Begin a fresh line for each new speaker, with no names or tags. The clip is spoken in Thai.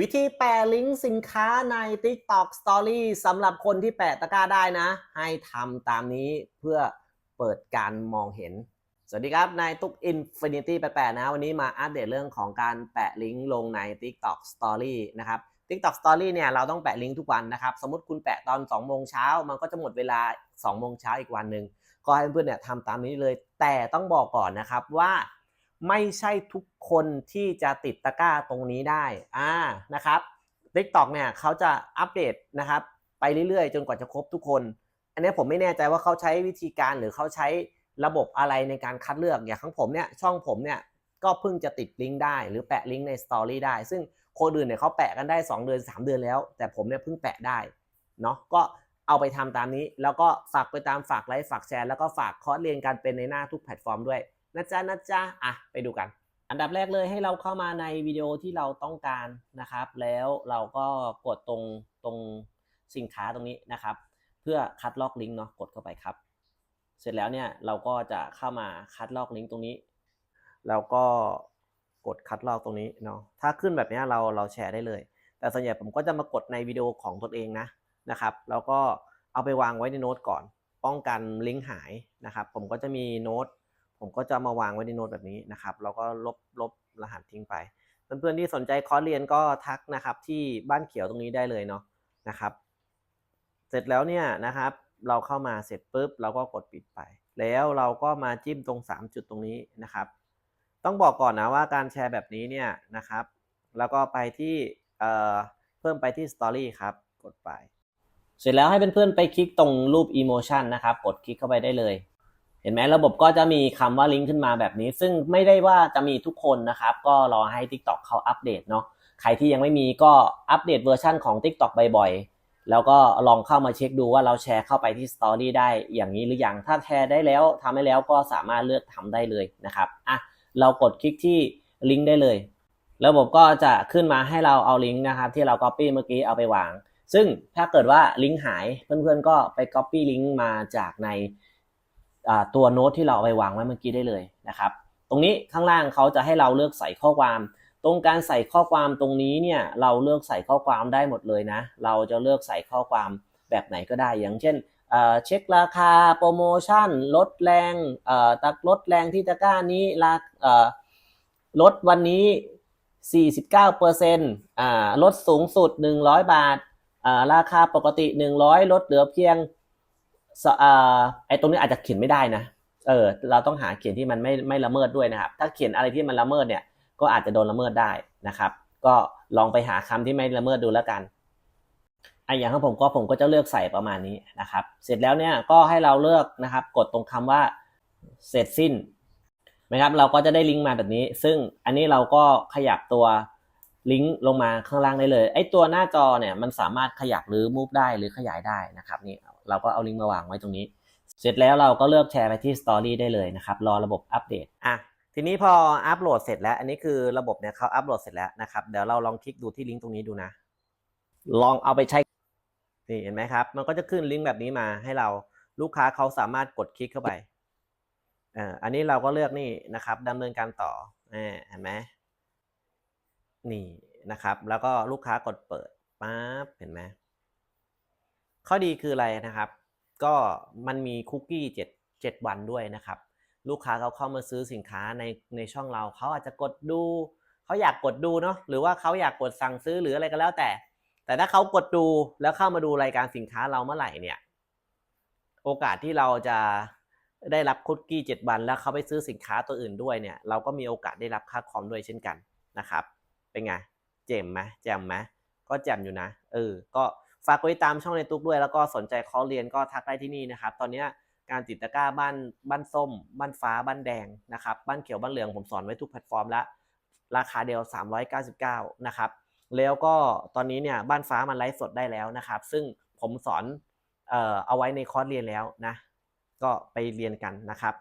วิธีแปะลิงก์สินค้าใน TikTok Story สำหรับคนที่แปะตะกร้าได้นะ ให้ทำตามนี้เพื่อเปิดการมองเห็น สวัสดีครับนายตุ๊ก Infinity แปะๆนะวันนี้มาอัปเดตเรื่องของการแปะลิงก์ลงใน TikTok Story นะครับ TikTok Story เนี่ยเราต้องแปะลิงก์ทุกวันนะครับ สมมติคุณแปะตอน2โมงเช้ามันก็จะหมดเวลา2โมงเช้าอีกวันหนึ่งก็ให้เพื่อนๆเนี่ยทำตามนี้เลย แต่ต้องบอกก่อนนะครับว่า ไม่ใช่ทุกคนที่จะติดตะกร้าตรงนี้ได้อ่านะครับ TikTok เนี่ยเขาจะอัปเดตนะครับ ไปเรื่อยๆ จนกว่าจะครบทุกคน อันนี้ผมไม่แน่ใจว่าเขาใช้วิธีการหรือเขาใช้ระบบอะไรในการคัดเลือกอย่างของผมเนี่ยช่องผมเนี่ยก็เพิ่งจะติดลิงก์ได้หรือแปะลิงก์ในสตอรี่ได้ ซึ่งคนอื่นเนี่ยเขาแปะกันได้ 2 เดือน 3 เดือนแล้ว แต่ผมเนี่ยเพิ่งแปะได้เนาะก็เอาไปทำตามนี้ แล้วก็ฝากไปตามฝากไลค์ฝากแชร์แล้วก็ฝากคอร์สเรียนการเป็นในหน้าทุกแพลตฟอร์มด้วย นะจ๊ะนะจ๊ะอะไปดูกัน อันดับแรกเลยให้เราเข้ามาในวิดีโอที่เราต้องการนะครับ แล้วเราก็กดตรงตรงสินค้าตรงนี้นะครับ เพื่อคัดลอกลิงก์เนาะกดเข้าไปครับ เสร็จแล้วเนี่ยเราก็จะเข้ามาคัดลอกลิงก์ตรงนี้แล้วก็กดคัดลอกตรงนี้เนาะถ้าขึ้นแบบนี้เราเราแชร์ได้เลย แต่ส่วนใหญ่ผมก็จะมากดในวิดีโอของตนเองนะนะครับ แล้วก็เอาไปวางไว้ในโน้ตก่อน ป้องกันลิงก์หายนะครับ ผมก็จะมีโน้ต ผมก็จะมาวางไว้ในโน้ตแบบนี้นะครับแล้วก็ลบลบรหัสทิ้งไปเพื่อนๆที่สนใจคอร์สเรียนก็ทักนะครับที่บ้านเขียวตรงนี้ได้เลยเนาะนะครับ เสร็จแล้วเนี่ยนะครับ เราเข้ามาเสร็จปุ๊บเราก็กดปิดไป แล้วเราก็มาจิ้มตรง 3 จุดตรงนี้นะครับ ต้องบอกก่อนนะว่าการแชร์แบบนี้เนี่ยนะครับ แล้วก็ไปที่เอ่อเพิ่มไปที่ Story ครับกดไป เสร็จแล้วให้เพื่อนๆไปคลิกตรงรูป Emotion นะครับ กดคลิกเข้าไปได้เลย เห็นไหมระบบก็จะมีคำว่าลิงก์ขึ้นมาแบบนี้ ซึ่งไม่ได้ว่าจะมีทุกคนนะครับ ก็รอให้ TikTok เขาอัปเดตเนาะใครที่ยังไม่มีก็อัปเดตเวอร์ชันของ TikTok บ่อยๆ แล้วก็ลองเข้ามาเช็คดูว่าเราแชร์เข้าไปที่ Story ได้อย่างนี้หรือยังถ้าแชร์ได้แล้วทำให้แล้วก็สามารถเลือกทำได้เลยนะครับอะเรากดคลิกที่ลิงก์ได้เลย ระบบก็จะขึ้นมาให้เราเอาลิงก์นะครับ ที่เรา Copy เมื่อกี้เอาไปวาง ซึ่งถ้าเกิดว่าลิงก์หายเพื่อนๆก็ไป Copy ลิงก์มาจากใน ตัวโน้ตที่เราเอาไปวางไว้เมื่อกี้ได้เลยนะครับ ตรงนี้ข้างล่างเขาจะให้เราเลือกใส่ข้อความ ตรงการใส่ข้อความตรงนี้เนี่ยเราเลือกใส่ข้อความได้หมดเลยนะ เราจะเลือกใส่ข้อความแบบไหนก็ได้ อย่างเช่นเช็คราคาโปรโมชั่นลดแรงตักลดแรงที่ตะกร้านี้ลาลดวันนี้ 49%อ่าลดสูงสุด 100 บาทอ่าราคาปกติ 100 ลดเหลือเพียง ไอ้ตรงนี้อาจจะเขียนไม่ได้นะ เออ เราต้องหาเขียนที่มันไม่ไม่ละเมิดด้วยนะครับ ถ้าเขียนอะไรที่มันละเมิดเนี่ย ก็อาจจะโดนละเมิดได้นะครับ ก็ลองไปหาคำที่ไม่ละเมิดดูแล้วกันไอ้อย่างของผมก็ผมก็จะเลือกใส่ประมาณนี้นะครับ เสร็จแล้วเนี่ยก็ให้เราเลือกนะครับ กดตรงคำว่าเสร็จสิ้นนะครับ เราก็จะได้ลิงก์มาแบบนี้ ซึ่งอันนี้เราก็ขยับตัวลิงก์ลงมาข้างล่างได้เลย ไอ้ตัวหน้าจอเนี่ยมันสามารถขยับหรือมูฟได้หรือขยายได้นะครับนี่ เราก็เอาลิงก์มาวางไว้ตรงนี้ เสร็จแล้วเราก็เลือกแชร์ไปที่ Story ได้เลยนะครับ รอระบบอัปเดตอะทีนี้พออัปโหลดเสร็จแล้ว อันนี้คือระบบเนี่ยเขาอัปโหลดเสร็จแล้วนะครับ เดี๋ยวเราลองคลิกดูที่ลิงก์ตรงนี้ดูนะ ลองเอาไปใช้ นี่เห็นไหมครับ มันก็จะขึ้นลิงก์แบบนี้มาให้เราลูกค้าเขาสามารถกดคลิกเข้าไปอ่าอันนี้เราก็เลือกนี่นะครับดำเนินการต่ออ่าเห็นไหมนี่นะครับ แล้วก็ลูกค้ากดเปิดปั๊บเห็นไหม ข้อดีคืออะไรนะครับ ก็มันมีคุกกี้เจ็ดวันด้วยนะครับ ลูกค้าเขาเข้ามาซื้อสินค้าในในช่องเราเขาอาจจะกดดูเขาอยากกดดูเนาะหรือว่าเขาอยากกดสั่งซื้อหรืออะไรก็แล้วแต่ แต่ถ้าเขากดดูแล้วเข้ามาดูรายการสินค้าเราเมื่อไหร่เนี่ย โอกาสที่เราจะได้รับคุกกี้เจ็ดวัน แล้วเขาไปซื้อสินค้าตัวอื่นด้วยเนี่ยเราก็มีโอกาสได้รับค่าคอมด้วยเช่นกันนะครับ เป็นไง เจ๋มไหมแจ่มไหมก็แจ่มอยู่นะเออก็ ฝากไว้ตามช่องในตุ๊กด้วย แล้วก็สนใจคอร์สเรียนก็ทักได้ที่นี่นะครับ ตอนนี้การติดตะกร้าบ้านบ้านส้ม บ้านฟ้าบ้านแดงนะครับบ้านเขียวบ้านเหลืองผมสอนไว้ทุกแพลตฟอร์มแล้วราคาเดียว 399 นะครับ แล้วก็ตอนนี้เนี่ยบ้านฟ้ามันไลฟ์สดได้แล้วนะครับ ซึ่งผมสอนเอ่อเอาไว้ในคอร์สเรียนแล้วนะ ก็ไปเรียนกันนะครับ